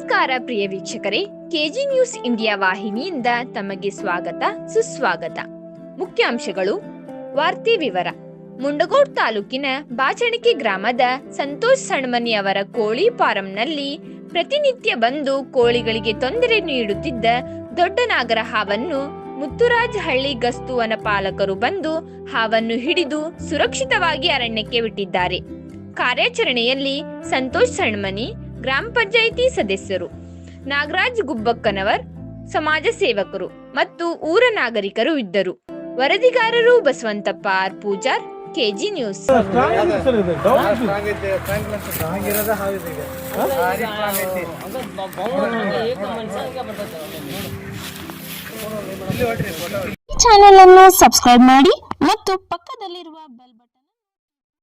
ನಮಸ್ಕಾರ ಪ್ರಿಯ ವೀಕ್ಷಕರೇ, KG news India ವಾಹಿನಿಯಿಂದ ತಮಗೆ ಸ್ವಾಗತ, ಸುಸ್ವಾಗತ. ಮುಖ್ಯಾಂಶಗಳು, ವಾರ್ತೆ ವಿವರ. ಮುಂಡಗೋಡ್ ತಾಲೂಕಿನ ಬಾಚಣಿಕೆ ಗ್ರಾಮದ ಸಂತೋಷ್ ಸಣ್ಮನಿ ಅವರ ಕೋಳಿ ಫಾರಂನಲ್ಲಿ ಪ್ರತಿನಿತ್ಯ ಬಂದು ಕೋಳಿಗಳಿಗೆ ತೊಂದರೆ ನೀಡುತ್ತಿದ್ದ ದೊಡ್ಡ ನಾಗರ ಹಾವನ್ನು ಮುತ್ತುರಾಜ್ ಹಳ್ಳಿ ಗಸ್ತು ವನಪಾಲಕರು ಬಂದು ಹಾವನ್ನು ಹಿಡಿದು ಸುರಕ್ಷಿತವಾಗಿ ಅರಣ್ಯಕ್ಕೆ ಬಿಟ್ಟಿದ್ದಾರೆ. ಕಾರ್ಯಾಚರಣೆಯಲ್ಲಿ ಸಂತೋಷ್ ಸಣ್ಮನಿ ಗ್ರಾಮ ಪಂಚಾಯಿತಿ ಸದಸ್ಯರು ನಾಗರಾಜ್ ಗುಬ್ಬಕ್ಕನವರ್ ಸಮಾಜ ಸೇವಕರು ಮತ್ತು ಊರ ನಾಗರಿಕರು ಇದ್ದರು. ವರದಿಗಾರರು Basavanthappa R Pujar KG news. Channel ಅನ್ನು ಸಬ್ಸ್ಕ್ರೈಬ್ ಮಾಡಿ ಮತ್ತು ಪಕ್ಕದಲ್ಲಿರುವ ಬೆಲ್ ಬಟನ್